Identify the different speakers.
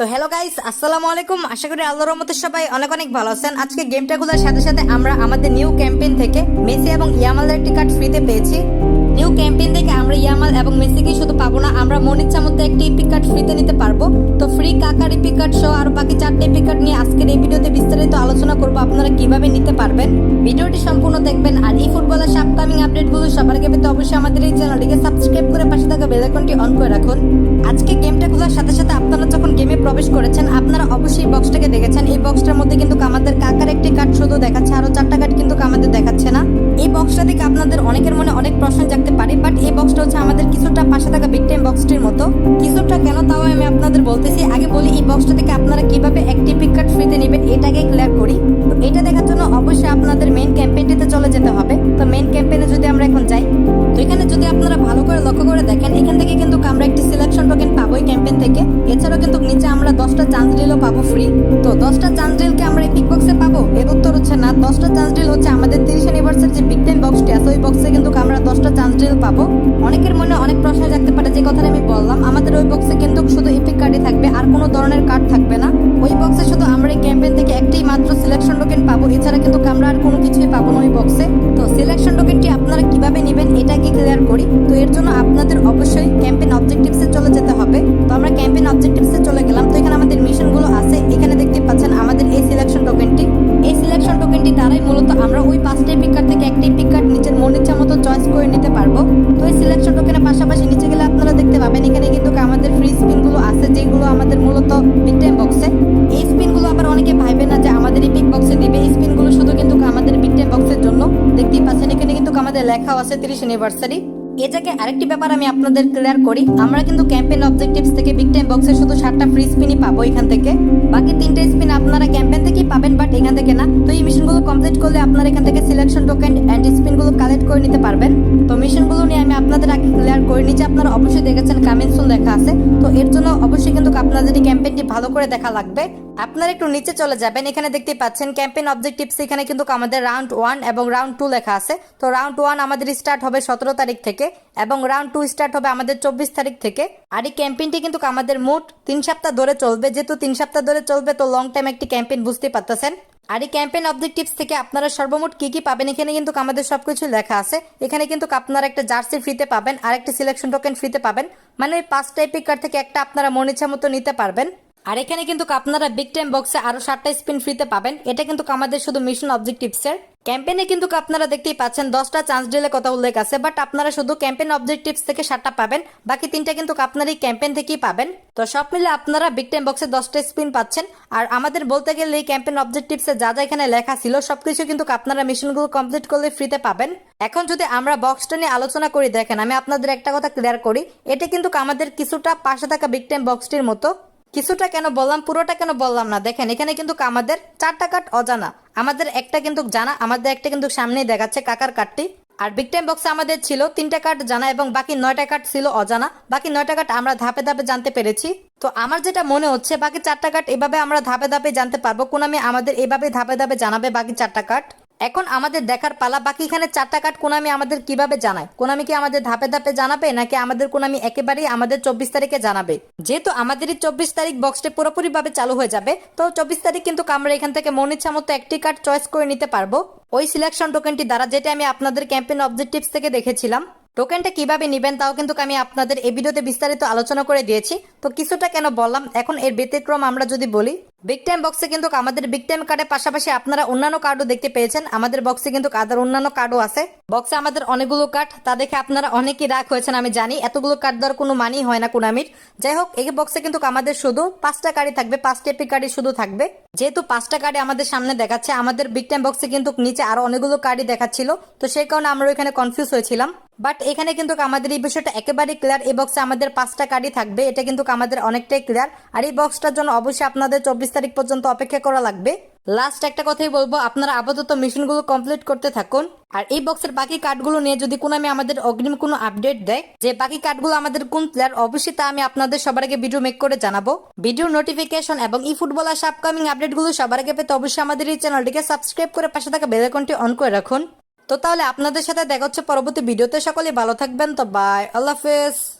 Speaker 1: তো hello guys আসসালামু আলাইকুম। আশা করি আল্লাহর রহমতে সবাই অনেক অনেক ভালো আছেন। আজকে গেমটা খোলার সাথে সাথে আমরা আমাদের নিউ ক্যাম্পেইন থেকে মেসি এবং ইয়ামালের একটি ফ্রিতে পেয়েছি। নিউ ক্যাম্পেইন থেকে আমরা ইয়ামাল এবং মেসিকে শুধু পাবো না, আমরা মন ইচ্ছা মতো একটি ইপিক ফ্রিতে নিতে পারব। তো ফ্রি কাকার ইপিক কার্ড সহ আর বাকি চারটে ইপিক নিয়ে আজকের এই ভিডিওতে বিস্তারিত আলোচনা করব আপনারা কীভাবে নিতে পারবেন। ভিডিওটি সম্পূর্ণ দেখবেন আর এই ফুটবলের আপকামিং আপডেটগুলো সবার আগে পেতে অবশ্যই আমাদের এই চ্যানেলটিকে সাবস্ক্রাইব করে পাশে থাকা বেল আইকনটি অন করে রাখুন। আজকে গেমটা প্রবেশ করেছেন, আপনারা অবশ্যই বক্সটাকে দেখেছেন। এই বক্সটার মধ্যে কিন্তু আমাদের কাকার একটি কার্ড শুধু দেখাচ্ছে আরও চারটা কার্ড কিন্তু আমাদের দেখাচ্ছে না। এই বক্সটা থেকে আপনাদের অনেকের মনে অনেক প্রশ্ন জাগতে পারে বাট এই বক্সটা হচ্ছে আমাদের কিছুটা পাশে থাকা বিগ টাইম বক্সটির মতো। কিছুটা কেন তাও আমি আপনাদের বলতেছি, আগে বলি এই বক্সটা থেকে আপনারা কীভাবে একটি পিক কার্ড ফ্রিতে দশটা পাবো ফ্রি তো দশটা চান্স ডিলকে আমরা এই বিগ বক্সে পাবো? এর উত্তর হচ্ছে না। দশটা চান্স ডিল হচ্ছে আমাদের তিরিশ অ্যানিভার্সারি যে বিগ টাইম বক্সটি আছে, ওই বক্সে কিন্তু আমরা দশটা চান্স ডিল পাবো। অনেকের মনে অনেক প্রশ্ন জাগতে পারে, যে কথাটা আমি বললাম, আমাদের ওই বক্সে কিন্তু শুধু এপিক কার্ডই থাকবে, আর কোনো ধরনের কার্ড থাকবে না। ওই বক্সে শুধু আমরা এই ক্যাম্পেইন থেকে একটাই মাত্র সিলেকশন টোকেন পাবো, এছাড়া কিন্তু আমরা আর কোনো কিছুই পাবো না ওই বক্সে তো সিলেকশন টোকেনটি আপনারা কীভাবে নেবেন এটাকে ক্লিয়ার করি? তো এর জন্য আপনাদের অবশ্যই ক্যাম্পেইন অবজেক্টিভসে চলে যেতে হবে। তো আমরা ক্যাম্পেইন অবজেক্টিভসে চলে গেলাম। তো এখানে আমাদের টোকেনটি দ্বারাই মূলত আমরা ওই পাঁচটি পিক কার্ড থেকে একটি পিক কার্ড নিজের মন ইচ্ছা মতো চয়েস করে নিতে পারব। তো এই সিলেকশন টোকেনের পাশাপাশি নিচে গেলে আপনারা দেখতে পাবেন, এখানে কিন্তু আমাদের ফ্রি স্পিনগুলো আছে, যেগুলো আমাদের মূলত বিগ টাইম বক্সে এই স্পিনগুলো আবার অনেকে ভাইবে না যে আমাদের এই বিগ বক্সে দিবে। এই স্পিনগুলো শুধু কিন্তু আমাদের বিগ টাইম বক্সের জন্য। দেখতেই পাচ্ছেন, এখানে কিন্তু আমাদের লেখাও আছে তিরিশ অ্যানিভার্সারি এ জায়গায় আরেকটি ব্যাপার আমি আপনাদের ক্লিয়ার করি। আমরা কিন্তু ক্যাম্পেইন অবজেক্টিভস থেকে বিগ টাইম বক্সে শুধু সাতটা ফ্রি স্পিনই পাবো এখান থেকে। বাকি তিনটে স্পিন আপনারা ক্যাম্পেইন থেকেই পাবেন বাট এখান থেকে টোকেন অ্যান্ড স্পিনগুলো কালেক্ট করে নিতে পারবেন। তো মিশনগুলো নিয়ে আমি আপনাদের আগে ক্লিয়ার করে নিচ্ছি। আপনারা অবশ্যই দেখেছেন কামিং সুন লেখা আছে। তো এর জন্য অবশ্যই কিন্তু আপনাদের এই ক্যাম্পেইনটি ভালো করে দেখা লাগবে। আপনারা একটু নিচে চলে যাবেন। এখানে দেখতে পাচ্ছেন ক্যাম্পেইন অবজেক্টিভস এখানে কিন্তু আমাদের রাউন্ড ওয়ান এবং রাউন্ড টু লেখা আছে। তো রাউন্ড ওয়ান আমাদের স্টার্ট হবে সতেরো তারিখ থেকে এবং রাউন্ড টু স্টার্ট হবে আমাদের চব্বিশ তারিখ থেকে। আর এই ক্যাম্পেইনটি কিন্তু আমাদের মোট তিন সপ্তাহ ধরে চলবে। যেহেতু তিন সপ্তাহ ধরে চলবে, তো লং টাইম একটি ক্যাম্পেইন বুঝতে পারতেছেন। আর এই ক্যাম্পেইন অবজেক্টিভস থেকে আপনারা সর্বমোট কি কি পাবেন? এখানে কিন্তু আমাদের সব কিছু লেখা আছে। এখানে কিন্তু আপনারা একটা জার্সি ফ্রিতে পাবেন আর একটা সিলেকশন টোকেন ফ্রিতে পাবেন। মানে ওই টাইপের কার্ড থেকে একটা আপনারা মন ইচ্ছা মতো নিতে পারবেন। আর এখানে কিন্তু আপনারা বিগ টাইম বক্সে আরও সাতটা স্পিন ফ্রিতে পাবেন। এটা কিন্তু আমাদের শুধু মিশন অবজেক্টিভসের ক্যাম্পেইনে কিন্তু আপনারা দেখতেই পাচ্ছেন, দশটা চান্স ডিলে কথা উল্লেখ আছে বাট আপনারা শুধু ক্যাম্পেইন অবজেক্টিভস থেকে সাতটা পাবেন। বাকি তিনটা কিন্তু আপনারা এই ক্যাম্পেইন থেকেই পাবেন। তো সব মিলে আপনারা বিগ টাইম বক্সে দশটা স্পিন পাচ্ছেন। আর আমাদের বলতে গেলে এই ক্যাম্পেইন অবজেক্টিভসে যা যা এখানে লেখা ছিল, সবকিছু কিন্তু আপনারা মিশনগুলো কমপ্লিট করলে ফ্রিতে পাবেন। এখন যদি আমরা বক্সটা নিয়ে আলোচনা করি, দেখেন আমি আপনাদের একটা কথা ক্লিয়ার করি। এটা কিন্তু আমাদের কিছুটা পাশে থাকা বিগ টাইম বক্সটির মতো। কিছুটা কেন বললাম, পুরোটা কেন বললাম না? দেখেন, এখানে কিন্তু আমাদের চারটা কার্ড অজানা। আমাদের একটা কিন্তু জানা, আমাদের একটা কিন্তু সামনেই দেখাচ্ছে কাকার কার্ডটি আর বিগ টাইম বক্সে আমাদের ছিল তিনটা কার্ড জানা এবং বাকি নয়টা কার্ড ছিল অজানা। বাকি নয়টা কার্ড আমরা ধাপে ধাপে জানতে পেরেছি। তো আমার যেটা মনে হচ্ছে, বাকি চারটা কার্ড এভাবে আমরা ধাপে ধাপে জানতে পারব। কোনামি আমাদের এভাবে ধাপে ধাপে জানাবে বাকি চারটা কার্ড এখন আমাদের দেখার পালা, বাকি এখানে চারটা কার্ড কোনামি আমাদের কীভাবে জানায়? কোনামি কি আমাদের ধাপে ধাপে জানাবে, নাকি আমাদের কোনামি একেবারেই আমাদের চব্বিশ তারিখে জানাবে? যেহেতু আমাদের এই চব্বিশ তারিখ বক্সটা পুরোপুরি ভাবে চালু হয়ে যাবে, তো চব্বিশ তারিখ কিন্তু আমরা এখান থেকে মন ইচ্ছা মতো একটি কার্ড চয়েস করে নিতে পারব। ওই সিলেকশন টোকেনটি দ্বারা যেটা আমি আপনাদের ক্যাম্পেইন অবজেক্টিভস থেকে দেখেছিলাম। টোকেনটা কীভাবে নেবেন, তাও কিন্তু আমি আপনাদের এই ভিডিওতে বিস্তারিত আলোচনা করে দিয়েছি। তো কিছুটা কেন বললাম? এখন এর ব্যতিক্রম আমরা যদি বলি বিগ টাইম বক্সে কিন্তু আমাদের বিগ টাইম কার্ডের পাশাপাশি আপনারা অন্যান্য কার্ডও দেখতে পেয়েছেন। আমাদের বক্সে কিন্তু কাদের অন্যান্য কার্ডও আছে। বক্সে আমাদের অনেকগুলো কার্ড তা দেখে আপনারা অনেকেই রাগ হয়েছেন, আমি জানি। এতগুলো কার্ড দেওয়ার কোনো মানি হয় না কোনামির। যাই হোক, এই বক্সে কিন্তু আমাদের শুধু পাঁচটা কার্ডই থাকবে পাঁচটা এপি কার্ডই শুধু থাকবে। যেহেতু পাঁচটা কার্ডই আমাদের সামনে দেখাচ্ছে, আমাদের বিগ টাইম বক্সে কিন্তু নিচে আরও অনেকগুলো কার্ডই দেখাচ্ছিল। তো সেই কারণে আমরা ওইখানে কনফিউজ হয়েছিলাম। বাট এখানে কিন্তু আমাদের এই বিষয়টা একেবারেই ক্লিয়ার এই বক্সে আমাদের পাঁচটা কার্ডই থাকবে, এটা কিন্তু আমাদের অনেকটাই ক্লিয়ার আর এই বক্সটার জন্য অবশ্যই আপনাদের চব্বিশ তারিখ পর্যন্ত অপেক্ষা করা লাগবে। লাস্ট একটা কথাই বলব, আপনারা আপাতত মিশনগুলো কমপ্লিট করতে থাকুন। আর এই বক্সের বাকি কার্ডগুলো নিয়ে যদি কোনো আমি আমাদের অগ্রিম কোনো আপডেট দেয়, যে বাকি কার্ডগুলো আমাদের কোন প্লেয়ার অবশ্যই তা আমি আপনাদের সবার আগে ভিডিও মেক করে জানাব। ভিডিও নোটিফিকেশন এবং ই ফুটবল আর আপকামিং আপডেটগুলো সবার আগে পেতে অবশ্যই আমাদের এই চ্যানেলটিকে সাবস্ক্রাইব করে পাশে থাকা বেল আইকনটি অন করে রাখুন। তো তাহলে আপনাদের সাথে দেখা হচ্ছে পরবর্তী ভিডিওতে সকলে ভালো থাকবেন, তো বাই আল্লাহ হাফেজ।